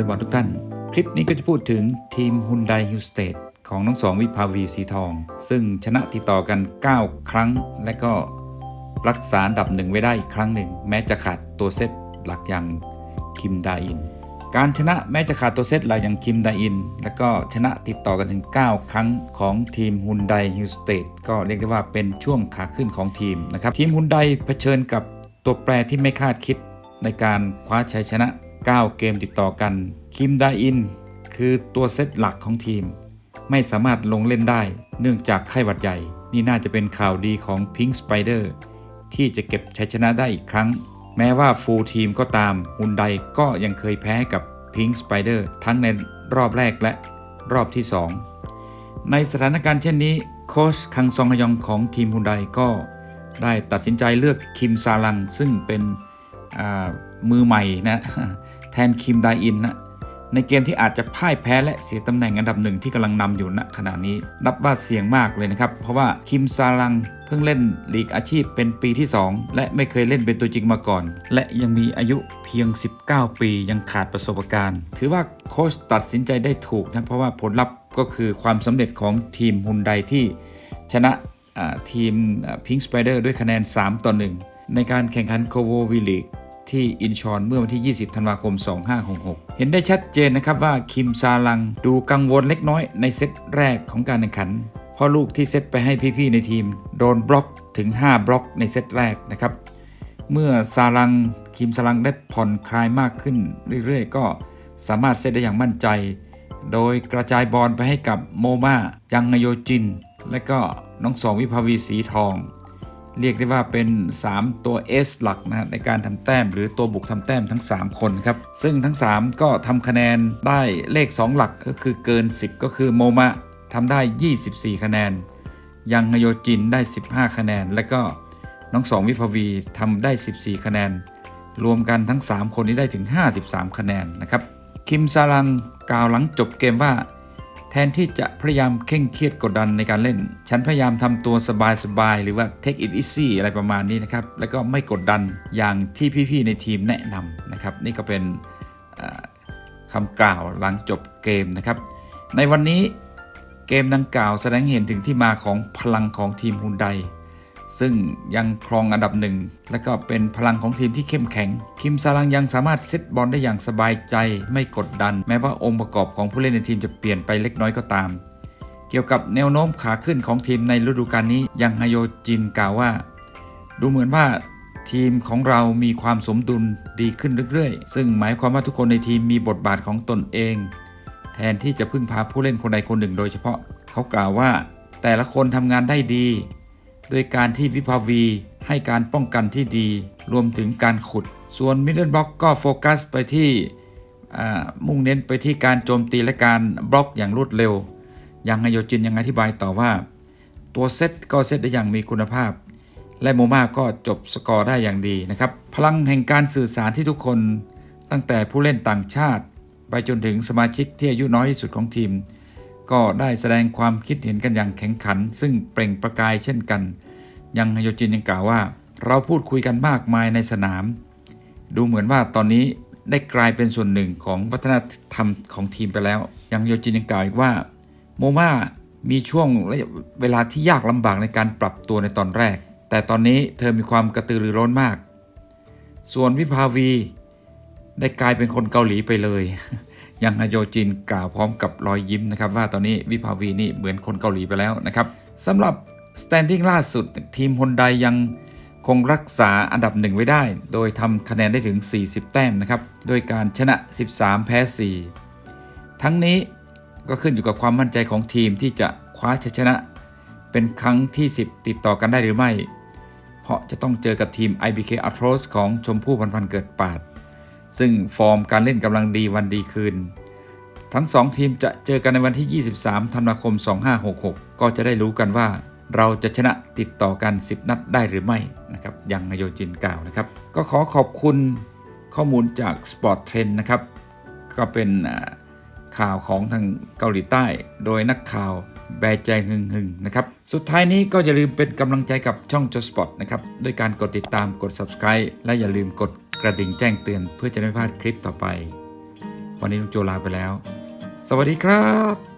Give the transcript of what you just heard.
ลย์บอลทุกท่าน คลิปนี้ก็จะพูดถึงทีมฮุนไดฮิวสเตดของทั้งสองวิภาวีสีทอง ซึ่งชนะติดต่อกัน 9 ครั้ง และก็รักษาดับหนึ่งไว้ได้อีกครั้งหนึ่ง แม้จะขาดตัวเซตหลักอย่างคิมดาอิน การชนะแม้จะขาดตัวเซตหลักอย่างคิมดาอิน และก็ชนะติดต่อกันถึง 9 ครั้งของทีมฮุนไดฮิวสเตดก็เรียกได้ว่าเป็นช่วงขาขึ้นของทีมนะครับทีมฮุนไดเผชิญกับตัวแปรที่ไม่คาดคิดในการคว้าชัยชนะ 9 เกมติดต่อกัน คิมดาอิน คือตัวเซตหลักของทีม ไม่สามารถลงเล่นได้เนื่องจากไข้หวัดใหญ่ นี่น่าจะเป็นข่าวดีของ Pink Spider ที่จะเก็บชัยชนะได้อีกครั้ง แม้ว่าฟูลทีมก็ตามฮุนไดก็ยังเคยแพ้กับ Pink Spider ทั้งในรอบแรกและรอบที่ 2 ในสถานการณ์เช่นนี้โค้ชคังซองฮยองของทีมฮุนไดก็ได้ตัดสินใจเลือกคิมซาลังซึ่งเป็น มือใหม่นะแทนคิมไดอินนะในเกมที่อาจจะพ่ายแพ้และเสียตำแหน่งอันดับหนึ่งที่กำลังนำอยู่ณขณะนี้ นับว่าเสี่ยงมากเลยนะครับ เพราะว่าคิมซาลังเพิ่งเล่นลีกอาชีพเป็นปีที่ 2 และไม่เคยเล่นเป็นตัวจริงมาก่อน และยังมีอายุเพียง 19 ปียังขาดประสบการณ์ ถือว่าโค้ชตัดสินใจได้ถูกนะเพราะว่าผลลัพธ์ก็คือความสำเร็จของทีมฮุนไดที่ชนะทีมพิงค์สไปเดอร์ด้วยคะแนน 3 ต่อ 1 ในการแข่งขันโคโววิลีก ที่อินชอนเมื่อวันที่ 20 ธันวาคม 2566 เห็นได้ชัดเจนนะครับว่าคิมซาลังดูกังวลเล็กน้อยในเซตแรกของการแข่งขัน เพราะลูกที่เซตไปให้พี่ๆในทีม โดนบล็อกถึง 5 บล็อกในเซตแรกนะครับ เมื่อซาลังคิมซาลังได้ผ่อนคลายมากขึ้นเรื่อยๆ ก็สามารถเซตได้อย่างมั่นใจ โดยกระจายบอลไปให้กับโมมายังงโยจิน และก็น้องสองวิภาวีสีทอง เรียกได้ว่าเป็น 3 ตัว S หลักนะในการทำแต้ม หรือตัวบุกทำแต้มทั้ง 3 คนครับ ซึ่งทั้ง 3 ก็ทำคะแนนได้เลข 2 หลักก็คือเกิน 10 ก็คือโมมะทำได้ 24 คะแนน ยังฮโยจินได้ 15 คะแนน และก็น้องสองวิภวีทำได้ 14 คะแนน รวมกันทั้ง 3 คนนี้ได้ถึง 53 คะแนนนะครับ คิมซารังกล่าวหลังจบเกมว่า แทนที่จะพยายามเคร่งเครียดกดดันในการเล่น ฉันพยายามทำตัวสบายๆ หรือว่า take it easy อะไรประมาณนี้นะครับ แล้วก็ไม่กดดันอย่างที่พี่ๆ ในทีมแนะนำนะครับ นี่ก็เป็นคำกล่าวหลังจบเกมนะครับ ในวันนี้เกมดังกล่าวแสดงเห็นถึงที่มาของพลังของทีมฮุนได ซึ่งยังครองอันดับหนึ่ง และก็เป็นพลังของทีมที่เข้มแข็ง คิมซาลังยังสามารถเซตบอลได้อย่างสบายใจไม่กดดัน แม้ว่าองค์ประกอบของผู้เล่นในทีมจะเปลี่ยนไปเล็กน้อยก็ตาม เกี่ยวกับแนวโน้มขาขึ้นของทีมในฤดูกาลนี้ยังฮโยจินกล่าวว่า ดูเหมือนว่าทีมของเรามีความสมดุลดีขึ้นเรื่อยๆ ซึ่งหมายความว่าทุกคนในทีมมีบทบาทของตนเอง แทนที่จะพึ่งพาผู้เล่นคนใดคนหนึ่งโดยเฉพาะ เขากล่าวว่า แต่ละคนทำงานได้ดี โดยการที่วิภาวีให้การป้องกันที่ดี รวมถึงการขุด ส่วนมิดเดิลบล็อกก็โฟกัสไปที่มุ่งเน้นไปที่การโจมตีและการบล็อกอย่างรวดเร็วยังไฮโยจินยังอธิบายต่อว่า ตัวเซตก็เซตได้อย่างมีคุณภาพ และโมมาก็จบสกอร์ได้อย่างดีนะครับ พลังแห่งการสื่อสารที่ทุกคนตั้งแต่ผู้เล่นต่างชาติ ไปจนถึงสมาชิกที่อายุน้อยที่สุดของทีม ก็ได้แสดงความคิดเห็นกันอย่างแข็งขัน ซึ่งเปล่งประกายเช่นกัน ยังฮโยจินยังกล่าวว่า เราพูดคุยกันมากมายในสนาม ดูเหมือนว่าตอนนี้ได้กลายเป็นส่วนหนึ่งของวัฒนธรรมของทีมไปแล้ว ยังโยจินยังกล่าวอีกว่า โมมามีช่วงเวลาที่ยากลำบากในการปรับตัวในตอนแรก แต่ตอนนี้เธอมีความกระตือรือร้นมาก ส่วนวิภาวี ได้กลายเป็นคนเกาหลีไปเลย ยังฮโยจินกล่าวพร้อมกับรอยยิ้มนะครับว่าตอนนี้วิภาวีนี่เหมือนคนเกาหลีไปแล้วนะครับสำหรับ standing ล่าสุดทีมฮอนไดยังคงรักษาอันดับหนึ่งไว้ได้ โดยทำคะแนนได้ถึง 40 แต้มนะครับโดยการชนะ 13 แพ้ 4 ทั้งนี้ก็ขึ้นอยู่กับความมั่นใจของทีมที่จะคว้าชัยชนะ เป็นครั้งที่ 10 ติดต่อกันได้หรือไม่ เพราะจะต้องเจอกับทีม IBK a t r o s ของชมพู่พันพันเกิดปาด ซึ่งฟอร์มการเล่นกำลังดีวันดีคืน ทั้ง 2 ทีมจะเจอกันในวันที่ 23 ธันวาคม 2566 ก็จะได้รู้กันว่า เราจะชนะติดต่อกัน 10 นัดได้หรือไม่นะครับยังนายโยจินกล่าวนะครับ ก็ขอขอบคุณข้อมูลจาก Sport Trend นะครับ ก็เป็นข่าวของทางเกาหลีใต้ โดยนักข่าวแบร์แจหึงหึงนะครับ สุดท้ายนี้ก็อย่าลืมเป็นกำลังใจกับช่อง j o s p o t นะครับด้วยการกดติดตามกด subscribe และอย่าลืมกดกระดิ่งแจ้งเตือนเพื่อจะไม่พลาดคลิปต่อไป วันนี้ลุงโจลาไปแล้ว สวัสดีครับ